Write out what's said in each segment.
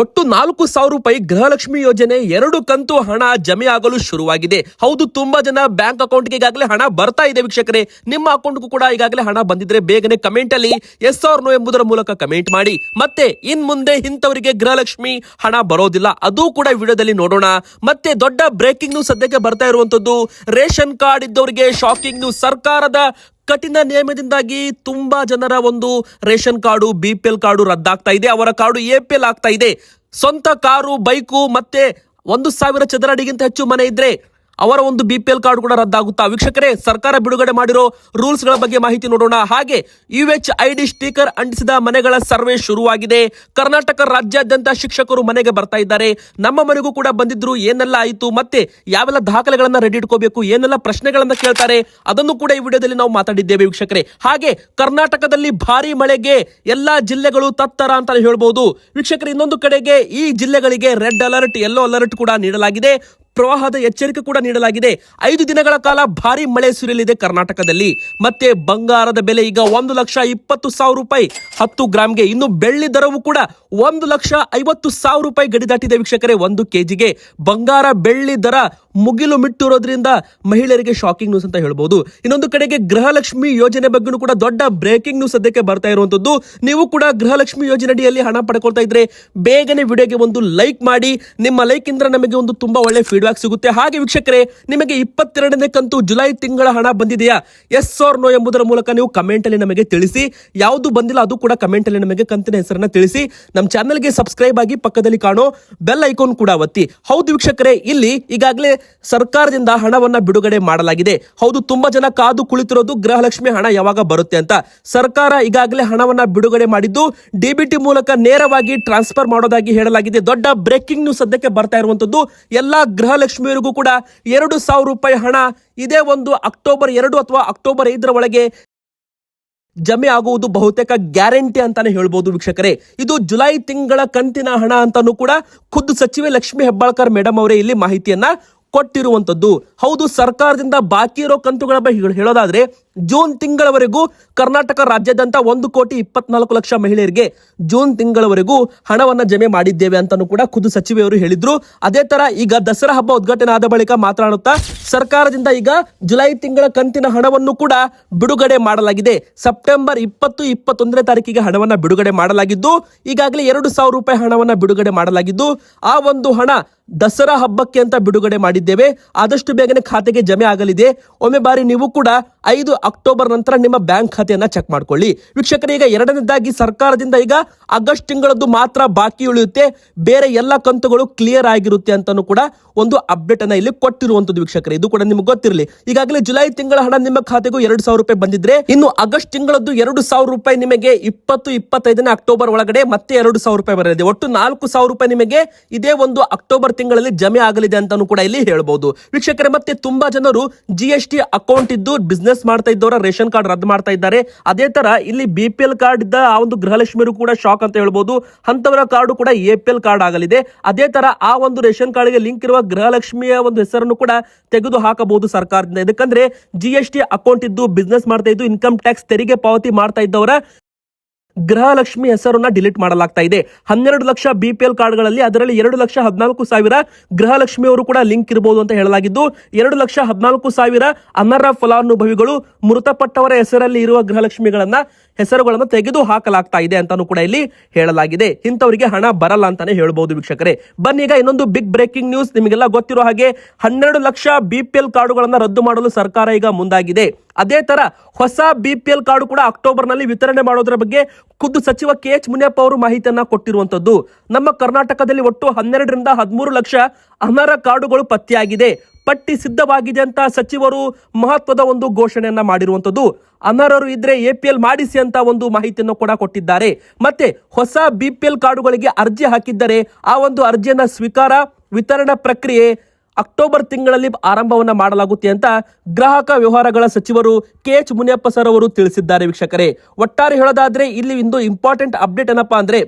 ಒಟ್ಟು ನಾಲ್ಕು ಸಾವಿರ ರೂಪಾಯಿ ಗೃಹಲಕ್ಷ್ಮಿ ಯೋಜನೆ, ಎರಡು ಕಂತು ಹಣ ಜಮೆ ಆಗಲು ಶುರುವಾಗಿದೆ. ಹೌದು, ತುಂಬಾ ಜನ ಬ್ಯಾಂಕ್ ಅಕೌಂಟ್ಗೆ ಈಗಾಗಲೇ ಹಣ ಬರ್ತಾ ಇದೆ ವೀಕ್ಷಕರೇ. ನಿಮ್ಮ ಅಕೌಂಟ್ಗೂ ಕೂಡ ಈಗಾಗಲೇ ಹಣ ಬಂದಿದ್ರೆ ಬೇಗನೆ ಕಮೆಂಟ್ ಅಲ್ಲಿ ಎಸ್ ಆರ್ ನೋ ಎಂಬುದರ ಮೂಲಕ ಕಮೆಂಟ್ ಮಾಡಿ. ಮತ್ತೆ, ಇನ್ ಮುಂದೆ ಇಂಥವರಿಗೆ ಗೃಹಲಕ್ಷ್ಮಿ ಹಣ ಬರೋದಿಲ್ಲ, ಅದು ಕೂಡ ವಿಡಿಯೋದಲ್ಲಿ ನೋಡೋಣ. ಮತ್ತೆ, ದೊಡ್ಡ ಬ್ರೇಕಿಂಗ್ ನ್ಯೂಸ್ ಸದ್ಯಕ್ಕೆ ಬರ್ತಾ ಇರುವಂತದ್ದು ರೇಷನ್ ಕಾರ್ಡ್ ಇದ್ದವರಿಗೆ ಶಾಕಿಂಗ್ ನ್ಯೂಸ್ ಸರ್ಕಾರದ ಕಠಿಣ ನಿಯಮದಿಂದಾಗಿ ತುಂಬಾ ಜನರ ಒಂದು ration card, B P L card ರದ್ದಾಗ್ತಾ ಇದೆ. ಅವರ ಕಾರ್ಡು ಎ ಪಿ ಎಲ್ ಆಗ್ತಾ ಇದೆ. ಸ್ವಂತ ಕಾರು, ಬೈಕು, ಮತ್ತೆ ಒಂದು ಸಾವಿರ ಚದರ ಅಡಿಗಿಂತ ಹೆಚ್ಚು ಮನೆ ಇದ್ರೆ ಅವರ ಒಂದು ಬಿಪಿಎಲ್ ಕಾರ್ಡ್ ಕೂಡ ರದ್ದಾಗುತ್ತಾ? ವೀಕ್ಷಕರೇ, ಸರ್ಕಾರ ಬಿಡುಗಡೆ ಮಾಡಿರೋ ರೂಲ್ಸ್ಗಳ ಬಗ್ಗೆ ಮಾಹಿತಿ ನೋಡೋಣ. ಹಾಗೆ U H I D sticker ಅಂಟಿಸಿದ ಮನೆಗಳ ಸರ್ವೆ ಶುರುವಾಗಿದೆ. ಕರ್ನಾಟಕ ರಾಜ್ಯಾದ್ಯಂತ ಶಿಕ್ಷಕರು ಮನೆಗೆ ಬರ್ತಾ ಇದ್ದಾರೆ. ನಮ್ಮ ಮನೆಗೂ ಕೂಡ ಬಂದಿದ್ರು, ಏನೆಲ್ಲ ಆಯಿತು, ಮತ್ತೆ ಯಾವೆಲ್ಲ ದಾಖಲೆಗಳನ್ನ ರೆಡಿ ಇಟ್ಕೋಬೇಕು, ಏನೆಲ್ಲ ಪ್ರಶ್ನೆಗಳನ್ನ ಕೇಳ್ತಾರೆ, ಅದನ್ನು ಕೂಡ ಈ ವಿಡಿಯೋದಲ್ಲಿ ನಾವು ಮಾತಾಡಿದ್ದೇವೆ ವೀಕ್ಷಕರೇ. ಹಾಗೆ, ಕರ್ನಾಟಕದಲ್ಲಿ ಭಾರಿ ಮಳೆಗೆ ಎಲ್ಲಾ ಜಿಲ್ಲೆಗಳು ತತ್ತರ ಅಂತ ಹೇಳ್ಬಹುದು ವೀಕ್ಷಕರು, ಇನ್ನೊಂದು ಕಡೆಗೆ ಈ ಜಿಲ್ಲೆಗಳಿಗೆ ರೆಡ್ ಅಲರ್ಟ್ ಯೆಲ್ಲೋ ಅಲರ್ಟ್ ಕೂಡ ನೀಡಲಾಗಿದೆ. ಪ್ರವಾಹದ ಎಚ್ಚರಿಕೆ ಕೂಡ ನೀಡಲಾಗಿದೆ. ಐದು ದಿನಗಳ ಕಾಲ ಭಾರಿ ಮಳೆ ಸುರಿಯಲಿದೆ ಕರ್ನಾಟಕದಲ್ಲಿ. ಮತ್ತೆ ಬಂಗಾರದ ಬೆಲೆ ಈಗ ಒಂದು ಲಕ್ಷ ಇಪ್ಪತ್ತು ಸಾವಿರ ರೂಪಾಯಿ. ಹತ್ತು ಗ್ರಾಮ್ಗೆ ಇನ್ನು ಬೆಳ್ಳಿ ದರವು ಕೂಡ ಒಂದು ಲಕ್ಷ ಐವತ್ತು ಸಾವಿರ ರೂಪಾಯಿ ಗಡಿ ದಾಟಿದೆ ವೀಕ್ಷಕರೇ ಒಂದು ಕೆಜಿಗೆ. ಬಂಗಾರ ಬೆಳ್ಳಿ ದರ ಮುಗಿಲು ಮಿಟ್ಟಿರೋದ್ರಿಂದ ಮಹಿಳೆಯರಿಗೆ ಶಾಕಿಂಗ್ ನ್ಯೂಸ್ ಅಂತ ಹೇಳಬಹುದು ಇನ್ನೊಂದು ಕಡೆಗೆ ಗೃಹಲಕ್ಷ್ಮಿ ಯೋಜನೆ ಬಗ್ಗೆನೂ ಕೂಡ ದೊಡ್ಡ ಬ್ರೇಕಿಂಗ್ ನ್ಯೂಸ್ ಸದ್ಯಕ್ಕೆ ಬರ್ತಾ ಇರುವಂತದ್ದು ನೀವು ಕೂಡ ಗೃಹಲಕ್ಷ್ಮಿ ಯೋಜನೆ ಅಡಿಯಲ್ಲಿ ಹಣ ಪಡ್ಕೊಳ್ತಾ ಇದ್ರೆ ಬೇಗನೆ ವಿಡಿಯೋಗೆ ಒಂದು ಲೈಕ್ ಮಾಡಿ. ನಿಮ್ಮ ಲೈಕ್ ಇಂದ ನಮಗೆ ಒಂದು ತುಂಬಾ ಒಳ್ಳೆ ಫೀಡ್ಬ್ಯಾಕ್ ಸಿಗುತ್ತೆ. ಹಾಗೆ ವೀಕ್ಷಕರೇ, ನಿಮಗೆ ಇಪ್ಪತ್ತೆರಡನೇ ಕಂತು ಜುಲೈ ತಿಂಗಳ ಹಣ ಬಂದಿದೆಯಾ? ಎಸ್ ಆರ್ ನೋ ಎಂಬುದರ ಮೂಲಕ ನೀವು ಕಮೆಂಟ್ ಅಲ್ಲಿ ನಮಗೆ ತಿಳಿಸಿ. ಯಾವುದು ಬಂದಿಲ್ಲ ಅದು ಕೂಡ ಕಮೆಂಟ್ ಅಲ್ಲಿ ನಮಗೆ ಕಂತಿನ ಹೆಸರನ್ನ ತಿಳಿಸಿ. ನಮ್ಮ ಚಾನೆಲ್ಗೆ ಸಬ್ಸ್ಕ್ರೈಬ್ ಆಗಿ ಪಕ್ಕದಲ್ಲಿ ಕಾಣೋ ಬೆಲ್ ಐಕಾನ್ ಕೂಡ ಒತ್ತಿ. ಹೌದು ವೀಕ್ಷಕರೇ, ಇಲ್ಲಿ ಈಗಾಗಲೇ ಸರ್ಕಾರದಿಂದ ಹಣವನ್ನ ಬಿಡುಗಡೆ ಮಾಡಲಾಗಿದೆ. ಹೌದು, ತುಂಬಾ ಜನ ಕಾದು ಕುಳಿತಿರೋದು ಗೃಹಲಕ್ಷ್ಮಿ ಹಣ ಯಾವಾಗ ಬರುತ್ತೆ ಅಂತ. ಸರ್ಕಾರ ಈಗಾಗಲೇ ಹಣವನ್ನ ಬಿಡುಗಡೆ ಮಾಡಿದ್ದು ಡಿಬಿಟಿ ಮೂಲಕ ನೇರವಾಗಿ ಟ್ರಾನ್ಸ್ಫರ್ ಮಾಡೋದಾಗಿ ಹೇಳಲಾಗಿದೆ. ದೊಡ್ಡ ಬ್ರೇಕಿಂಗ್ ನ್ಯೂಸ್ ಸದ್ಯಕ್ಕೆ ಬರ್ತಾ ಇರುವಂತದ್ದು ಎಲ್ಲಾ ಗೃಹಲಕ್ಷ್ಮಿಯರಿಗೂ ಕೂಡ ಎರಡು ಸಾವಿರ ರೂಪಾಯಿ ಹಣ. ಇದೇ ಒಂದು ಅಕ್ಟೋಬರ್ ಎರಡು ಅಥವಾ ಅಕ್ಟೋಬರ್ ಐದರ ಒಳಗೆ ಜಮೆ ಆಗುವುದು ಬಹುತೇಕ ಗ್ಯಾರಂಟಿ ಅಂತಾನೆ ಹೇಳ್ಬೋದು ವೀಕ್ಷಕರೇ. ಇದು ಜುಲೈ ತಿಂಗಳ ಕಂತಿನ ಹಣ ಅಂತಾನೂ ಕೂಡ ಖುದ್ದು ಸಚಿವೆ ಲಕ್ಷ್ಮಿ ಹೆಬ್ಬಾಳ್ಕರ್ ಮೇಡಮ್ ಅವರೇ ಇಲ್ಲಿ ಮಾಹಿತಿಯನ್ನ ಕೊಟ್ಟಿರುವಂತದ್ದು. ಹೌದು, ಸರ್ಕಾರದಿಂದ ಬಾಕಿ ಇರೋ ಕಂತುಗಳ ಬಗ್ಗೆ ಹೇಳೋದಾದ್ರೆ ಜೂನ್ ತಿಂಗಳವರೆಗೂ ಕರ್ನಾಟಕ ರಾಜ್ಯಾದ್ಯಂತ ಒಂದು ಕೋಟಿ ಇಪ್ಪತ್ನಾಲ್ಕು ಲಕ್ಷ ಮಹಿಳೆಯರಿಗೆ ಜೂನ್ ತಿಂಗಳವರೆಗೂ ಹಣವನ್ನು ಜಮೆ ಮಾಡಿದ್ದೇವೆ ಅಂತಾನು ಕೂಡ ಖುದ್ದು ಸಚಿವೆಯವರು ಹೇಳಿದ್ರು. ಅದೇ ತರ ಈಗ ದಸರಾ ಹಬ್ಬ ಉದ್ಘಾಟನೆ ಆದ ಬಳಿಕ ಮಾತನಾಡುತ್ತಾ ಸರ್ಕಾರದಿಂದ ಈಗ ಜುಲೈ ತಿಂಗಳ ಕಂತಿನ ಹಣವನ್ನು ಕೂಡ ಬಿಡುಗಡೆ ಮಾಡಲಾಗಿದೆ. ಸೆಪ್ಟೆಂಬರ್ ಇಪ್ಪತ್ತು, ಇಪ್ಪತ್ತೊಂದನೇ ತಾರೀಕಿಗೆ ಹಣವನ್ನು ಬಿಡುಗಡೆ ಮಾಡಲಾಗಿದ್ದು, ಈಗಾಗಲೇ ಎರಡು ಸಾವಿರ ರೂಪಾಯಿ ಹಣವನ್ನು ಬಿಡುಗಡೆ ಮಾಡಲಾಗಿದ್ದು, ಆ ಒಂದು ಹಣ ದಸರಾ ಹಬ್ಬಕ್ಕೆ ಅಂತ ಬಿಡುಗಡೆ ಮಾಡಿದ್ದೇವೆ. ಆದಷ್ಟು ಬೇಗನೆ ಖಾತೆಗೆ ಜಮೆ ಆಗಲಿದೆ. ಒಮ್ಮೆ ಬಾರಿ ನೀವು ಕೂಡ ಐದು ಅಕ್ಟೋಬರ್ ನಂತರ ನಿಮ್ಮ ಬ್ಯಾಂಕ್ ಖಾತೆಯನ್ನ ಚೆಕ್ ಮಾಡ್ಕೊಳ್ಳಿ. ವೀಕ್ಷಕರೇ, ಈಗ ಎರಡನೇದಾಗಿ ಸರ್ಕಾರದಿಂದ ಈಗ ಆಗಸ್ಟ್ ತಿಂಗಳದ್ದು ಮಾತ್ರ ಬಾಕಿ ಉಳಿಯುತ್ತೆ. ಬೇರೆ ಎಲ್ಲ ಕಂತುಗಳು ಕ್ಲಿಯರ್ ಆಗಿರುತ್ತೆ ಅಂತಾನು ಕೂಡ ಒಂದು ಅಪ್ಡೇಟ್ ಅನ್ನ ಇಲ್ಲಿ ಕೊಟ್ಟಿರುವಂತದ್ದು ವೀಕ್ಷಕರೇ. ಇದು ಕೂಡ ನಿಮ್ಗೆ ಗೊತ್ತಿರಲಿ. ಈಗಾಗಲೇ ಜುಲೈ ತಿಂಗಳ ಹಣ ನಿಮ್ಮ ಖಾತೆಗೂ ಎರಡು ಸಾವಿರ ರೂಪಾಯಿ ಬಂದಿದ್ರೆ, ಇನ್ನು ಆಗಸ್ಟ್ ತಿಂಗಳದ್ದು ಎರಡು ಸಾವಿರ ರೂಪಾಯಿ ನಿಮಗೆ ಇಪ್ಪತ್ತು, ಇಪ್ಪತ್ತೈದನೇ ಅಕ್ಟೋಬರ್ ಒಳಗಡೆ ಮತ್ತೆ ಎರಡು ಸಾವಿರ ರೂಪಾಯಿ ಬರಲಿದೆ. ಒಟ್ಟು ನಾಲ್ಕು ಸಾವಿರ ರೂಪಾಯಿ ನಿಮಗೆ ಇದೇ ಒಂದು ಅಕ್ಟೋಬರ್ ತಿಂಗಳಲ್ಲಿ ಜಮೆ ಆಗಲಿದೆ ಅಂತಾನು ಕೂಡ ಇಲ್ಲಿ ಹೇಳಬಹುದು ವೀಕ್ಷಕರೇ, ಮತ್ತೆ ತುಂಬಾ ಜನರು ಜಿ ಅಕೌಂಟ್ ಇದ್ದು ಬಿಸ್ನೆಸ್ ಮಾಡ್ತಾ ಇದ್ದವರ, ರೇಷನ್ ಕಾರ್ಡ್ ರದ್ದು ಮಾಡ್ತಾ ಇದ್ದಾರೆ. ಅದೇ ತರ ಇಲ್ಲಿ ಬಿ ಪಿ ಎಲ್ ಕಾರ್ಡ್ ಇದ್ದ ಆ ಒಂದು ಗೃಹಲಕ್ಷ್ಮಿಯರು ಕೂಡ ಶಾಕ್ ಅಂತ ಹೇಳ್ಬಹುದು ಅಂತವರ ಕಾರ್ಡ್ ಕೂಡ ಎ ಪಿ ಎಲ್ ಕಾರ್ಡ್ ಆಗಲಿದೆ. ಅದೇ ತರ ಆ ಒಂದು ರೇಷನ್ ಕಾರ್ಡ್ಗೆ ಲಿಂಕ್ ಇರುವ ಗೃಹಲಕ್ಷ್ಮಿಯ ಒಂದು ಹೆಸರನ್ನು ಕೂಡ ತೆಗೆದು ಹಾಕಬಹುದು ಸರ್ಕಾರದಿಂದ ಇದಕ್ಕಂದ್ರೆ ಜಿ ಅಕೌಂಟ್ ಇದ್ದು ಬಿಸ್ನೆಸ್ ಮಾಡ್ತಾ ಇದ್ದು ಇನ್ಕಮ್ ಟ್ಯಾಕ್ಸ್ ತೆರಿಗೆ ಪಾವತಿ ಮಾಡ್ತಾ ಇದ್ದವರ ಗೃಹಲಕ್ಷ್ಮಿ ಹೆಸರನ್ನ ಡಿಲೀಟ್ ಮಾಡಲಾಗ್ತಾ ಇದೆ. ಹನ್ನೆರಡು ಲಕ್ಷ ಬಿಪಿಎಲ್ ಕಾರ್ಡ್ಗಳಲ್ಲಿ ಅದರಲ್ಲಿ ಎರಡು ಲಕ್ಷ ಹದಿನಾಲ್ಕು ಸಾವಿರ ಗೃಹಲಕ್ಷ್ಮಿಯವರು ಕೂಡ ಲಿಂಕ್ ಇರಬಹುದು ಅಂತ ಹೇಳಲಾಗಿದ್ದು, ಎರಡು ಲಕ್ಷ ಹದಿನಾಲ್ಕು ಸಾವಿರ ಅನರ್ಹ ಫಲಾನುಭವಿಗಳು ಮೃತಪಟ್ಟವರ ಹೆಸರಲ್ಲಿ ಇರುವ ಗೃಹಲಕ್ಷ್ಮಿಗಳನ್ನ ಹೆಸರುಗಳನ್ನು ತೆಗೆದು ಹಾಕಲಾಗ್ತಾ ಇದೆ ಅಂತಾನು ಕೂಡ ಇಲ್ಲಿ ಹೇಳಲಾಗಿದೆ. ಇಂಥವರಿಗೆ ಹಣ ಬರಲ್ಲ ಅಂತಾನೆ ಹೇಳಬಹುದು ವೀಕ್ಷಕರೇ. ಬನ್ನಿ ಈಗ ಇನ್ನೊಂದು ಬಿಗ್ ಬ್ರೇಕಿಂಗ್ ನ್ಯೂಸ್ ನಿಮಗೆಲ್ಲ ಗೊತ್ತಿರೋ ಹಾಗೆ ಹನ್ನೆರಡು ಲಕ್ಷ ಬಿ ಪಿ ಎಲ್ ಕಾರ್ಡುಗಳನ್ನು ರದ್ದು ಮಾಡಲು ಸರ್ಕಾರ ಈಗ ಮುಂದಾಗಿದೆ. ಅದೇ ತರ ಹೊಸ ಬಿ ಪಿ ಎಲ್ ಕಾರ್ಡು ಕೂಡ ಅಕ್ಟೋಬರ್ನಲ್ಲಿ ವಿತರಣೆ ಮಾಡೋದ್ರ ಬಗ್ಗೆ ಖುದ್ದು ಸಚಿವ ಕೆ ಎಚ್ ಮುನಿಯಪ್ಪ ಅವರು ಮಾಹಿತಿಯನ್ನ ಕೊಟ್ಟಿರುವಂತದ್ದು ನಮ್ಮ ಕರ್ನಾಟಕದಲ್ಲಿ ಒಟ್ಟು ಹನ್ನೆರಡರಿಂದ ಹದಿಮೂರು ಲಕ್ಷ ಅನರ್ಹ ಕಾರ್ಡುಗಳು ಪತ್ತೆಯಾಗಿದೆ. ಪಟ್ಟಿ ಸಿದ್ಧವಾಗಿದೆ ಅಂತ ಸಚಿವರು ಮಹತ್ವದ ಒಂದು ಘೋಷಣೆಯನ್ನ ಮಾಡಿರುವಂತದ್ದು ಅನರ್ಹರು ಇದ್ರೆ ಎ ಪಿ ಎಲ್ ಮಾಡಿಸಿ ಅಂತ ಒಂದು ಮಾಹಿತಿಯನ್ನು ಕೂಡ ಕೊಟ್ಟಿದ್ದಾರೆ. ಮತ್ತೆ ಹೊಸ ಬಿ ಪಿ ಎಲ್ ಕಾರ್ಡುಗಳಿಗೆ ಅರ್ಜಿ ಹಾಕಿದ್ದರೆ ಆ ಒಂದು ಅರ್ಜಿಯನ್ನ ಸ್ವೀಕಾರ, ವಿತರಣಾ ಪ್ರಕ್ರಿಯೆ ಅಕ್ಟೋಬರ್ ತಿಂಗಳಲ್ಲಿ ಆರಂಭವನ್ನ ಮಾಡಲಾಗುತ್ತೆ ಅಂತ ಗ್ರಾಹಕ ವ್ಯವಹಾರಗಳ ಸಚಿವರು ಕೆ ಎಚ್ ಮುನಿಯಪ್ಪ ಸರ್ ಅವರು ತಿಳಿಸಿದ್ದಾರೆ ವೀಕ್ಷಕರೇ. ಒಟ್ಟಾರೆ ಹೇಳೋದಾದ್ರೆ ಇಲ್ಲಿ ಇಂದು ಇಂಪಾರ್ಟೆಂಟ್ ಅಪ್ಡೇಟ್ ಏನಪ್ಪಾ ಅಂದ್ರೆ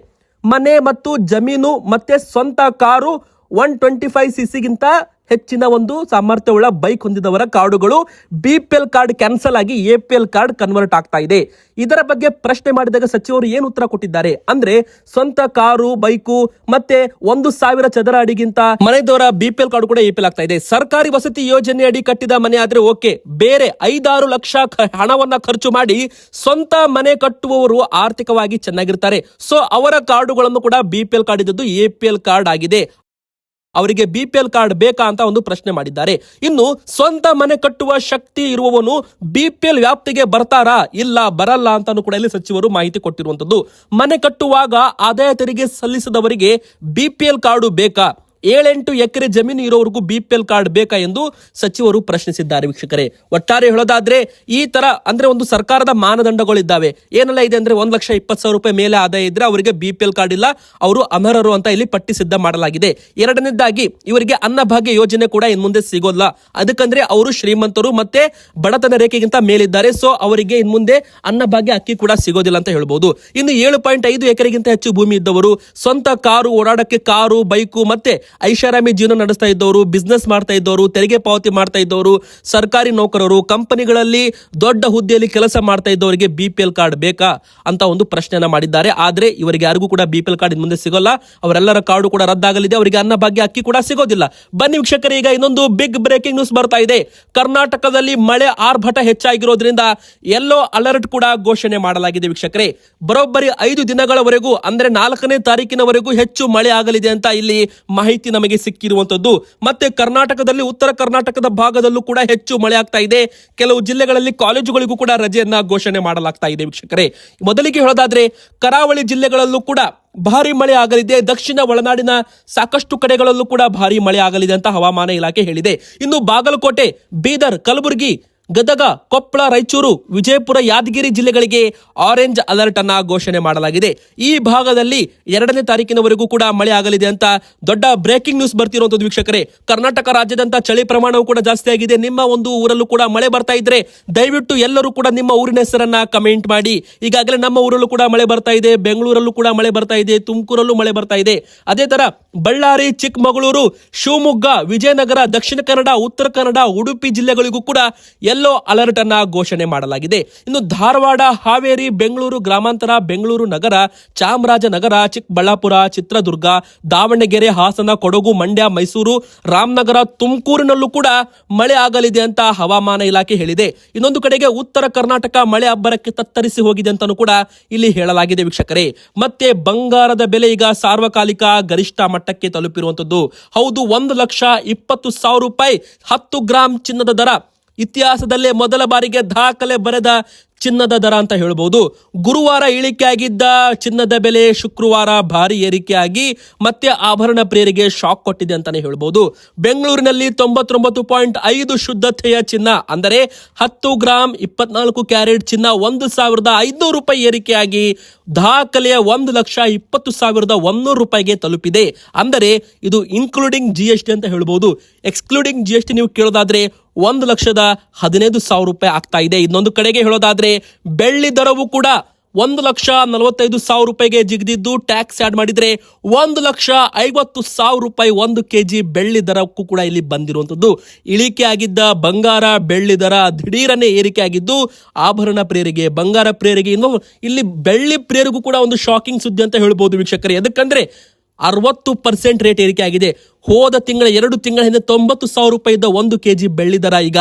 ಮನೆ ಮತ್ತು ಜಮೀನು ಮತ್ತೆ ಸ್ವಂತ car one twenty five C ಸಿಗಿಂತ ಹೆಚ್ಚಿನ ಒಂದು ಸಾಮರ್ಥ್ಯವುಳ್ಳ ಬೈಕ್ ಹೊಂದಿದವರ ಕಾರ್ಡುಗಳು B P L card cancel ಆಗಿ A P L card convert ಆಗ್ತಾ ಇದೆ. ಇದರ ಬಗ್ಗೆ ಪ್ರಶ್ನೆ ಮಾಡಿದಾಗ ಸಚಿವರು ಏನು ಉತ್ತರ ಕೊಟ್ಟಿದ್ದಾರೆ? ಅಂದ್ರೆ ಸ್ವಂತ ಕಾರು, ಬೈಕು, ಮತ್ತೆ ಒಂದು ಸಾವಿರ ಚದರ ಅಡಿಗಿಂತ ಮನೆದವರ ಬಿ ಪಿ ಎಲ್ ಕಾರ್ಡ್ ಕೂಡ ಎ ಪಿ ಎಲ್ ಆಗ್ತಾ ಇದೆ. ಸರ್ಕಾರಿ ವಸತಿ ಯೋಜನೆ ಅಡಿ ಕಟ್ಟಿದ ಮನೆ ಆದ್ರೆ ಓಕೆ. ಬೇರೆ ಐದಾರು ಲಕ್ಷ ಹಣವನ್ನ ಖರ್ಚು ಮಾಡಿ ಸ್ವಂತ ಮನೆ ಕಟ್ಟುವವರು ಆರ್ಥಿಕವಾಗಿ ಚೆನ್ನಾಗಿರ್ತಾರೆ. ಸೊ ಅವರ ಕಾರ್ಡುಗಳನ್ನು ಕೂಡ ಬಿ ಪಿ ಎಲ್ ಕಾರ್ಡ್ ಇದ್ದದ್ದು ಎ ಪಿ ಎಲ್ ಕಾರ್ಡ್ ಆಗಿದೆ. ಅವರಿಗೆ ಬಿ ಪಿ ಎಲ್ ಕಾರ್ಡ್ ಬೇಕಾ ಅಂತ ಒಂದು ಪ್ರಶ್ನೆ ಮಾಡಿದ್ದಾರೆ. ಇನ್ನು ಸ್ವಂತ ಮನೆ ಕಟ್ಟುವ ಶಕ್ತಿ ಇರುವವನು ಬಿ ಪಿ ಎಲ್ ವ್ಯಾಪ್ತಿಗೆ ಬರ್ತಾರಾ? ಇಲ್ಲ, ಬರಲ್ಲ ಅಂತಾನು ಕೂಡ ಇಲ್ಲಿ ಸಚಿವರು ಮಾಹಿತಿ ಕೊಟ್ಟಿರುವಂತದ್ದು ಮನೆ ಕಟ್ಟುವಾಗ ಆದಾಯ ತೆರಿಗೆ ಸಲ್ಲಿಸಿದವರಿಗೆ ಬಿ ಪಿ ಎಲ್ ಕಾರ್ಡು ಬೇಕಾ? ಏಳೆಂಟು ಎಕರೆ ಜಮೀನು ಇರೋವರೆಗೂ ಬಿ ಪಿ ಎಲ್ ಕಾರ್ಡ್ ಬೇಕಾ ಎಂದು ಸಚಿವರು ಪ್ರಶ್ನಿಸಿದ್ದಾರೆ ವೀಕ್ಷಕರೇ. ಒಟ್ಟಾರೆ ಹೇಳೋದಾದ್ರೆ, ಈ ತರ ಅಂದ್ರೆ ಒಂದು ಸರ್ಕಾರದ ಮಾನದಂಡಗಳಿದ್ದಾವೆ. ಏನೆಲ್ಲ ಇದೆ ಅಂದ್ರೆ ಒಂದ್ ಲಕ್ಷ ಇಪ್ಪತ್ತು ಸಾವಿರ ರೂಪಾಯಿ ಮೇಲೆ ಆದಾಯ ಇದ್ರೆ ಅವರಿಗೆ ಬಿ ಪಿ ಎಲ್ ಕಾರ್ಡ್ ಇಲ್ಲ, ಅವರು ಅನರ್ಹರು ಅಂತ ಇಲ್ಲಿ ಪಟ್ಟಿ ಸಿದ್ಧ ಮಾಡಲಾಗಿದೆ. ಎರಡನೇದಾಗಿ, ಇವರಿಗೆ ಅನ್ನಭಾಗ್ಯ ಯೋಜನೆ ಕೂಡ ಇನ್ ಮುಂದೆ ಸಿಗೋಲ್ಲ. ಅದಕ್ಕಂದ್ರೆ ಅವರು ಶ್ರೀಮಂತರು ಮತ್ತೆ ಬಡತನ ರೇಖೆಗಿಂತ ಮೇಲಿದ್ದಾರೆ. ಸೊ ಅವರಿಗೆ ಇನ್ ಮುಂದೆ ಅನ್ನಭಾಗ್ಯ ಅಕ್ಕಿ ಕೂಡ ಸಿಗೋದಿಲ್ಲ ಅಂತ ಹೇಳ್ಬೋದು. ಇನ್ನು ಏಳು ಪಾಯಿಂಟ್ ಐದು ಎಕರೆಗಿಂತ ಹೆಚ್ಚು ಭೂಮಿ ಇದ್ದವರು, ಸ್ವಂತ ಕಾರು ಓಡಾಡಕ್ಕೆ ಕಾರು, ಬೈಕು ಮತ್ತೆ ಐಷಾರಾಮಿ ಜೀವನ ನಡೆಸ್ತಾ ಇದ್ದವರು ಬಿಸ್ನೆಸ್ ಮಾಡ್ತಾ ಇದ್ದವರು, ತೆರಿಗೆ ಪಾವತಿ ಮಾಡ್ತಾ ಇದ್ದವರು, ಸರ್ಕಾರಿ ನೌಕರರು, ಕಂಪನಿಗಳಲ್ಲಿ ದೊಡ್ಡ ಹುದ್ದೆಯಲ್ಲಿ ಕೆಲಸ ಮಾಡ್ತಾ ಇದ್ದವರಿಗೆ ಬಿ ಕಾರ್ಡ್ ಬೇಕಾ ಅಂತ ಒಂದು ಪ್ರಶ್ನೆಯನ್ನ ಮಾಡಿದ್ದಾರೆ. ಆದ್ರೆ ಇವರಿಗೆ ಯಾರಿಗೂ ಕೂಡ ಬಿ ಪಿ ಎಲ್ ಕಾರ್ಡ್ ಮುಂದೆ ಸಿಗೋಲ್ಲ. ಅವರೆಲ್ಲರ ಕಾರ್ಡು ಕೂಡ ರದ್ದಾಗಲಿದೆ. ಅವರಿಗೆ ಅನ್ನ ಭಾಗ್ಯ, ಅಕ್ಕಿ ಕೂಡ ಸಿಗೋದಿಲ್ಲ. ಬನ್ನಿ ವೀಕ್ಷಕರೇ, ಈಗ ಇನ್ನೊಂದು ಬಿಗ್ ಬ್ರೇಕಿಂಗ್ ನ್ಯೂಸ್ ಬರ್ತಾ ಇದೆ. ಕರ್ನಾಟಕದಲ್ಲಿ ಮಳೆ ಆರ್ಭಟ ಹೆಚ್ಚಾಗಿರೋದ್ರಿಂದ ಎಲ್ಲೋ ಅಲರ್ಟ್ ಕೂಡ ಘೋಷಣೆ ಮಾಡಲಾಗಿದೆ ವೀಕ್ಷಕರೇ. ಬರೋಬ್ಬರಿ ಐದು ದಿನಗಳವರೆಗೂ, ಅಂದ್ರೆ ನಾಲ್ಕನೇ ತಾರೀಕಿನವರೆಗೂ ಹೆಚ್ಚು ಮಳೆ ಆಗಲಿದೆ ಅಂತ ಇಲ್ಲಿ ಮಾಹಿತಿ ನಮಗೆ ಸಿಕ್ಕಿರುವಂತದ್ದು. ಮತ್ತೆ ಕರ್ನಾಟಕದಲ್ಲಿ ಉತ್ತರ ಕರ್ನಾಟಕದ ಭಾಗದಲ್ಲೂ ಕೂಡ ಹೆಚ್ಚು ಮಳೆ ಆಗ್ತಾ ಇದೆ. ಕೆಲವು ಜಿಲ್ಲೆಗಳಲ್ಲಿ ಕಾಲೇಜುಗಳಿಗೂ ಕೂಡ ರಜೆಯನ್ನ ಘೋಷಣೆ ಮಾಡಲಾಗ್ತಾ ಇದೆ ವೀಕ್ಷಕರೇ. ಮೊದಲಿಗೆ ಹೇಳೋದಾದ್ರೆ, ಕರಾವಳಿ ಜಿಲ್ಲೆಗಳಲ್ಲೂ ಕೂಡ ಭಾರಿ ಮಳೆ ಆಗಲಿದೆ. ದಕ್ಷಿಣ ಒಳನಾಡಿನ ಸಾಕಷ್ಟು ಕಡೆಗಳಲ್ಲೂ ಕೂಡ ಭಾರಿ ಮಳೆ ಆಗಲಿದೆ ಅಂತ ಹವಾಮಾನ ಇಲಾಖೆ ಹೇಳಿದೆ. ಇನ್ನು ಬಾಗಲಕೋಟೆ, ಬೀದರ್, ಕಲಬುರಗಿ ಗದಗ, ಕೊಪ್ಪಳ, ರಾಯಚೂರು, ವಿಜಯಪುರ, ಯಾದಗಿರಿ ಜಿಲ್ಲೆಗಳಿಗೆ ಆರೆಂಜ್ ಅಲರ್ಟ್ ಅನ್ನ ಘೋಷಣೆ ಮಾಡಲಾಗಿದೆ. ಈ ಭಾಗದಲ್ಲಿ ಎರಡನೇ ತಾರೀಕಿನವರೆಗೂ ಕೂಡ ಮಳೆ ಆಗಲಿದೆ ಅಂತ ದೊಡ್ಡ ಬ್ರೇಕಿಂಗ್ ನ್ಯೂಸ್ ಬರ್ತಿರುವಂತದ್ದು ವೀಕ್ಷಕರೇ. ಕರ್ನಾಟಕ ರಾಜ್ಯದಂತ ಚಳಿ ಪ್ರಮಾಣವು ಕೂಡ ಜಾಸ್ತಿ ಆಗಿದೆ. ನಿಮ್ಮ ಒಂದು ಊರಲ್ಲೂ ಕೂಡ ಮಳೆ ಬರ್ತಾ ಇದ್ರೆ ದಯವಿಟ್ಟು ಎಲ್ಲರೂ ಕೂಡ ನಿಮ್ಮ ಊರಿನ ಹೆಸರನ್ನ ಕಮೆಂಟ್ ಮಾಡಿ. ಈಗಾಗಲೇ ನಮ್ಮ ಊರಲ್ಲೂ ಕೂಡ ಮಳೆ ಬರ್ತಾ ಇದೆ. ಬೆಂಗಳೂರಲ್ಲೂ ಕೂಡ ಮಳೆ ಬರ್ತಾ ಇದೆ. ತುಮಕೂರಲ್ಲೂ ಮಳೆ ಬರ್ತಾ ಇದೆ. ಅದೇ ತರ ಬಳ್ಳಾರಿ, ಚಿಕ್ಕಮಗಳೂರು, ಶಿವಮೊಗ್ಗ, ವಿಜಯನಗರ, ದಕ್ಷಿಣ ಕನ್ನಡ, ಉತ್ತರ ಕನ್ನಡ, ಉಡುಪಿ ಜಿಲ್ಲೆಗಳಿಗೂ ಕೂಡ ಯೆಲ್ಲೋ ಅಲರ್ಟ್ ಅನ್ನ ಘೋಷಣೆ ಮಾಡಲಾಗಿದೆ. ಇನ್ನು ಧಾರವಾಡ, ಹಾವೇರಿ, ಬೆಂಗಳೂರು ಗ್ರಾಮಾಂತರ, ಬೆಂಗಳೂರು ನಗರ, ಚಾಮರಾಜನಗರ, ಚಿಕ್ಕಬಳ್ಳಾಪುರ, ಚಿತ್ರದುರ್ಗ, ದಾವಣಗೆರೆ, ಹಾಸನ, ಕೊಡಗು, ಮಂಡ್ಯ, ಮೈಸೂರು, ರಾಮನಗರ, ತುಮಕೂರಿನಲ್ಲೂ ಕೂಡ ಮಳೆ ಆಗಲಿದೆ ಅಂತ ಹವಾಮಾನ ಇಲಾಖೆ ಹೇಳಿದೆ. ಇನ್ನೊಂದು ಕಡೆಗೆ ಉತ್ತರ ಕರ್ನಾಟಕ ಮಳೆ ಅಬ್ಬರಕ್ಕೆ ತತ್ತರಿಸಿ ಹೋಗಿದೆ ಅಂತಾನೂ ಕೂಡ ಇಲ್ಲಿ ಹೇಳಲಾಗಿದೆ ವೀಕ್ಷಕರೇ. ಮತ್ತೆ ಬಂಗಾರದ ಬೆಲೆ ಈಗ ಸಾರ್ವಕಾಲಿಕ ಗರಿಷ್ಠ ಮಟ್ಟಕ್ಕೆ ತಲುಪಿರುವಂತದ್ದು. ಹೌದು, ಒಂದು ಲಕ್ಷ ಇಪ್ಪತ್ತು ಸಾವಿರ ರೂಪಾಯಿ ಹತ್ತು ಗ್ರಾಂ ಚಿನ್ನದ ದರ. ಇತಿಹಾಸದಲ್ಲೇ ಮೊದಲ ಬಾರಿಗೆ ದಾಖಲೆ ಬರೆದ ಚಿನ್ನದ ದರ ಅಂತ ಹೇಳ್ಬೋದು. ಗುರುವಾರ ಇಳಿಕೆಯಾಗಿದ್ದ ಚಿನ್ನದ ಬೆಲೆ ಶುಕ್ರವಾರ ಭಾರಿ ಏರಿಕೆಯಾಗಿ ಮತ್ತೆ ಆಭರಣ ಪ್ರಿಯರಿಗೆ ಶಾಕ್ ಕೊಟ್ಟಿದೆ ಅಂತಾನೆ ಹೇಳ್ಬೋದು. ಬೆಂಗಳೂರಿನಲ್ಲಿ ತೊಂಬತ್ತೊಂಬತ್ತು ಪಾಯಿಂಟ್ ಐದು ಶುದ್ಧತೆಯ ಚಿನ್ನ, ಅಂದರೆ ಹತ್ತು ಗ್ರಾಮ್ ಇಪ್ಪತ್ನಾಲ್ಕು ಕ್ಯಾರೆಟ್ ಚಿನ್ನ ಒಂದು ಸಾವಿರದ ಐದುನೂರು ರೂಪಾಯಿ ಏರಿಕೆಯಾಗಿ ದಾಖಲೆಯ ಒಂದು ಲಕ್ಷ ಇಪ್ಪತ್ತು ಸಾವಿರದ ಒಂದೂರು ರೂಪಾಯಿಗೆ ತಲುಪಿದೆ. ಅಂದರೆ ಇದು ಇನ್ಕ್ಲೂಡಿಂಗ್ ಜಿ ಎಸ್ ಟಿ ಅಂತ ಹೇಳ್ಬೋದು. ಎಕ್ಸ್ಕ್ಲೂಡಿಂಗ್ ಜಿ ಎಸ್ ಟಿ ನೀವು ಕೇಳೋದಾದ್ರೆ ಒಂದು ಲಕ್ಷದ ಹದಿನೈದು ಸಾವಿರ ರೂಪಾಯಿ ಆಗ್ತಾ ಇದೆ. ಇನ್ನೊಂದು ಕಡೆಗೆ ಹೇಳೋದಾದ್ರೆ ಬೆಳ್ಳಿ ದರವು ಕೂಡ ಒಂದು ಲಕ್ಷ ನಲವತ್ತೈದು ಸಾವಿರ ರೂಪಾಯಿಗೆ ಜಿಗಿದಿದ್ದು ಟ್ಯಾಕ್ಸ್ ಆಡ್ ಮಾಡಿದ್ರೆ ಒಂದು ಲಕ್ಷ ಐವತ್ತು ಸಾವಿರ ರೂಪಾಯಿ ಒಂದು ಕೆಜಿ ಬೆಳ್ಳಿ ದರಕ್ಕೂ ಕೂಡ ಇಲ್ಲಿ ಬಂದಿರುವಂಥದ್ದು. ಇಳಿಕೆ ಆಗಿದ್ದ ಬಂಗಾರ ಬೆಳ್ಳಿ ದರ ದಿಢೀರನೆ ಏರಿಕೆ ಆಗಿದ್ದು, ಆಭರಣ ಪ್ರಿಯರಿಗೆ ಬಂಗಾರ ಪ್ರಿಯರಿಗೆ ಇನ್ನು ಇಲ್ಲಿ ಬೆಳ್ಳಿ ಪ್ರಿಯರಿಗೂ ಕೂಡ ಒಂದು ಶಾಕಿಂಗ್ ಸುದ್ದಿ ಅಂತ ಹೇಳ್ಬೋದು ವೀಕ್ಷಕರೇ. ಯಾಕಂದ್ರೆ ಅರವತ್ತು ಪರ್ಸೆಂಟ್ ರೇಟ್ ಏರಿಕೆ ಆಗಿದೆ ಹೋದ ತಿಂಗಳ ಎರಡು ತಿಂಗಳ ಹಿಂದೆ ತೊಂಬತ್ತು ಸಾವಿರ ರೂಪಾಯಿ ಇದ್ದ ಒಂದು ಕೆ ಜಿ ಬೆಳ್ಳಿ ದರ ಈಗ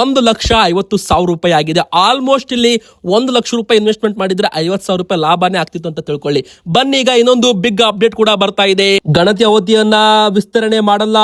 ಒಂದು ಲಕ್ಷ ಐವತ್ತು ಸಾವಿರ ರೂಪಾಯಿ ಆಗಿದೆ. ಆಲ್ಮೋಸ್ಟ್ ಇಲ್ಲಿ ಒಂದು ಲಕ್ಷ ರೂಪಾಯಿ ಇನ್ವೆಸ್ಟ್ಮೆಂಟ್ ಮಾಡಿದ್ರೆ ಐವತ್ತು ಸಾವಿರ ರೂಪಾಯಿ ಲಾಭನೇ ಆಗ್ತಿತ್ತು ಅಂತ ತಿಳ್ಕೊಳ್ಳಿ. ಬನ್ನಿ ಈಗ ಇನ್ನೊಂದು ಬಿಗ್ ಅಪ್ಡೇಟ್ ಕೂಡ ಬರ್ತಾ ಇದೆ. ಗಣತಿ ಅವಧಿಯನ್ನ ವಿಸ್ತರಣೆ ಮಾಡಲ್ಲ.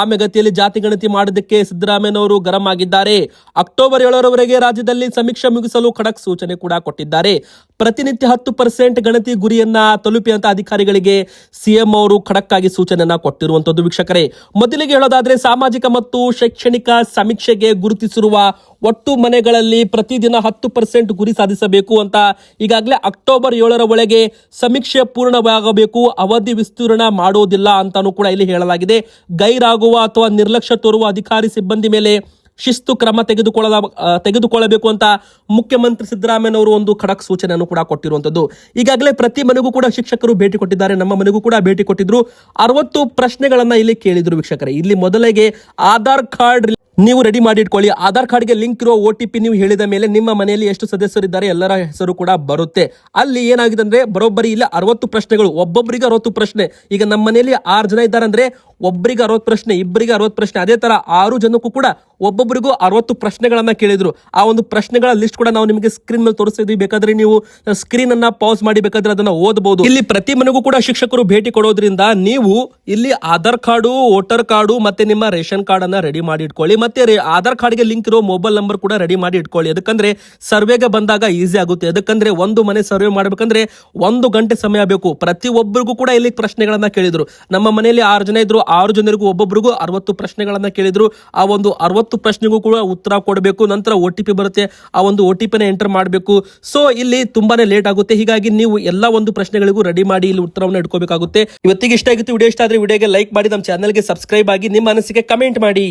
ಆಮೆಗತಿಯಲ್ಲಿ ಜಾತಿ ಗಣತಿ ಮಾಡೋದಕ್ಕೆ ಸಿದ್ದರಾಮಯ್ಯನವರು ಗರಂ ಆಗಿದ್ದಾರೆ. ಅಕ್ಟೋಬರ್ ಏಳರವರೆಗೆ ರಾಜ್ಯದಲ್ಲಿ ಸಮೀಕ್ಷೆ ಮುಗಿಸಲು ಖಡಕ್ ಸೂಚನೆ ಕೂಡ ಕೊಟ್ಟಿದ್ದಾರೆ. ಪ್ರತಿನಿತ್ಯ ಹತ್ತು ಪರ್ಸೆಂಟ್ ಗಣತಿ ಗುರಿಯನ್ನ ತಲುಪಿ ಅಂತ ಅಧಿಕಾರಿಗಳಿಗೆ ಸಿಎಂ ಅವರು ಖಡಕ್ ಆಗಿ ಸೂಚನೆಯನ್ನ ಕೊಟ್ಟಿರುವಂತದ್ದು ವೀಕ್ಷಕರೇ. ಮೊದಲಿಗೆ ಹೇಳೋದಾದ್ರೆ ಸಾಮಾಜಿಕ ಮತ್ತು ಶೈಕ್ಷಣಿಕ ಸಮೀಕ್ಷೆಗೆ ಗುರುತಿಸಿರುವ ಒಟ್ಟು ಮನೆಗಳಲ್ಲಿ ಪ್ರತಿದಿನ ಹತ್ತು ಪರ್ಸೆಂಟ್ ಗುರಿ ಸಾಧಿಸಬೇಕು ಅಂತ ಈಗಾಗಲೇ ಅಕ್ಟೋಬರ್ ಏಳರ ಒಳಗೆ ಸಮೀಕ್ಷೆ ಪೂರ್ಣವಾಗಬೇಕು, ಅವಧಿ ವಿಸ್ತೀರ್ಣ ಮಾಡೋದಿಲ್ಲ ಅಂತಾನೂ ಕೂಡ ಇಲ್ಲಿ ಹೇಳಲಾಗಿದೆ. ಗೈರಾಗುವ ಅಥವಾ ನಿರ್ಲಕ್ಷ್ಯ ತೋರುವ ಅಧಿಕಾರಿ ಸಿಬ್ಬಂದಿ ಮೇಲೆ ಶಿಸ್ತು ಕ್ರಮ ತೆಗೆದುಕೊಳ್ಳ ತೆಗೆದುಕೊಳ್ಳಬೇಕು ಅಂತ ಮುಖ್ಯಮಂತ್ರಿ ಸಿದ್ದರಾಮಯ್ಯನವರು ಒಂದು ಖಡಕ್ ಸೂಚನೆಯನ್ನು ಕೂಡ ಕೊಟ್ಟಿರುವಂತದ್ದು ಈಗಾಗಲೇ ಪ್ರತಿ ಮನೆಗೂ ಕೂಡ ಶಿಕ್ಷಕರು ಭೇಟಿ ಕೊಟ್ಟಿದ್ದಾರೆ. ನಮ್ಮ ಮನೆಗೂ ಕೂಡ ಭೇಟಿ ಕೊಟ್ಟಿದ್ರು. ಅರವತ್ತು ಪ್ರಶ್ನೆಗಳನ್ನು ಇಲ್ಲಿ ಕೇಳಿದ್ರು ವೀಕ್ಷಕರೇ. ಇಲ್ಲಿ ಮೊದಲಿಗೆ ಆಧಾರ್ ಕಾರ್ಡ್ ನೀವು ರೆಡಿ ಮಾಡಿ ಇಟ್ಕೊಳ್ಳಿ ಆಧಾರ್ ಕಾರ್ಡ್ಗೆ ಲಿಂಕ್ ಇರೋ ಒ ಟಿ ಪಿ ನೀವು ಹೇಳಿದ ಮೇಲೆ ನಿಮ್ಮ ಮನೆಯಲ್ಲಿ ಎಷ್ಟು ಸದಸ್ಯರಿದ್ದಾರೆ ಎಲ್ಲರ ಹೆಸರು ಕೂಡ ಬರುತ್ತೆ. ಅಲ್ಲಿ ಏನಾಗಿದೆ ಅಂದ್ರೆ ಬರೋಬ್ಬರಿ ಇಲ್ಲ. ಅರವತ್ತು ಪ್ರಶ್ನೆಗಳು. ಒಬ್ಬೊಬ್ಬರಿಗೆ ಅರವತ್ತು ಪ್ರಶ್ನೆ. ಈಗ ನಮ್ಮ ಮನೆಯಲ್ಲಿ ಆರು ಜನ ಇದ್ದಾರೆ ಅಂದ್ರೆ ಒಬ್ಬರಿಗೆ ಅರವತ್ತು ಪ್ರಶ್ನೆ ಇಬ್ಬರಿಗೆ ಅರವತ್ತು ಪ್ರಶ್ನೆ, ಅದೇ ತರ ಆರು ಜನಕ್ಕೂ ಕೂಡ ಒಬ್ಬೊಬ್ಬರಿಗೂ ಅರವತ್ತು ಪ್ರಶ್ನೆಗಳನ್ನ ಕೇಳಿದ್ರು. ಆ ಒಂದು ಪ್ರಶ್ನೆಗಳ ಲಿಸ್ಟ್ ಕೂಡ ನಾವು ನಿಮಗೆ ಸ್ಕ್ರೀನ್ ಮೇಲೆ ತೋರಿಸಿದ್ವಿ ಬೇಕಾದ್ರೆ ನೀವು ಸ್ಕ್ರೀನ್ ಅನ್ನ ಪಾಸ್ ಮಾಡಿ, ಬೇಕಾದ್ರೆ ಅದನ್ನ ಓದಬಹುದು ಇಲ್ಲಿ ಪ್ರತಿ ಮನೆಗೂ ಕೂಡ ಶಿಕ್ಷಕರು ಭೇಟಿ ಕೊಡೋದ್ರಿಂದ ನೀವು ಇಲ್ಲಿ ಆಧಾರ್ ಕಾರ್ಡು, ವೋಟರ್ ಕಾರ್ಡು ಮತ್ತೆ ನಿಮ್ಮ ರೇಷನ್ ಕಾರ್ಡ್ ಅನ್ನ ರೆಡಿ ಮಾಡಿ ಇಟ್ಕೊಳ್ಳಿ. ಮತ್ತೆ ಆಧಾರ್ ಕಾರ್ಡ್ಗೆ ಲಿಂಕ್ ಇರೋ ಮೊಬೈಲ್ ನಂಬರ್ ಕೂಡ ರೆಡಿ ಮಾಡಿ ಇಟ್ಕೊಳ್ಳಿ. ಅದಕ್ಕಂದ್ರೆ ಸರ್ವೆಗೆ ಬಂದಾಗ ಈಸಿ ಆಗುತ್ತೆ. ಅದಕ್ಕಂದ್ರೆ ಒಂದು ಮನೆ ಸರ್ವೆ ಮಾಡ್ಬೇಕಂದ್ರೆ ಒಂದು ಗಂಟೆ ಸಮಯ ಬೇಕು. ಪ್ರತಿ ಒಬ್ಬರಿಗೂ ಕೂಡ ಇಲ್ಲಿ ಪ್ರಶ್ನೆಗಳನ್ನ ಕೇಳಿದ್ರು. ನಮ್ಮ ಮನೆಯಲ್ಲಿ ಆರು ಜನ ಇದ್ರು. ಆರು ಜನರಿಗೂ ಒಬ್ಬೊಬ್ಬರಿಗೂ ಅರವತ್ತು ಪ್ರಶ್ನೆಗಳನ್ನ ಕೇಳಿದ್ರು. ಆ ಒಂದು ಅರವತ್ತು ಪ್ರಶ್ನೆಗೂ ಕೂಡ ಉತ್ತರ ಕೊಡಬೇಕು, ನಂತರ ಒ ಟಿ ಪಿ ಬರುತ್ತೆ, ಆ ಒಂದು ಒ ಟಿ ಪಿನ ಎಂಟರ್ ಮಾಡಬೇಕು. ಸೊ ಇಲ್ಲಿ ತುಂಬಾನೇ ಲೇಟ್ ಆಗುತ್ತೆ. ಹೀಗಾಗಿ ನೀವು ಎಲ್ಲ ಒಂದು ಪ್ರಶ್ನೆಗಳಿಗೂ ರೆಡಿ ಮಾಡಿ ಇಲ್ಲಿ ಉತ್ತರವನ್ನು ಇಟ್ಕೋಬೇಕಾಗುತ್ತೆ. ಇವತ್ತಿಗೆ ಇಷ್ಟ ಆಗಿತ್ತು, ವಿಡಿಯೋ ಇಷ್ಟ ಆದ್ರೆ ವಿಡಿಯೋಗೆ ಲೈಕ್ ಮಾಡಿ, ನಮ್ಮ ಚಾನಲ್ಗೆ ಸಬ್ಸ್ಕ್ರೈಬ್ ಆಗಿ, ನಿಮ್ಮ ಅನಿಸಿಕೆ ಕಮೆಂಟ್ ಮಾಡಿ.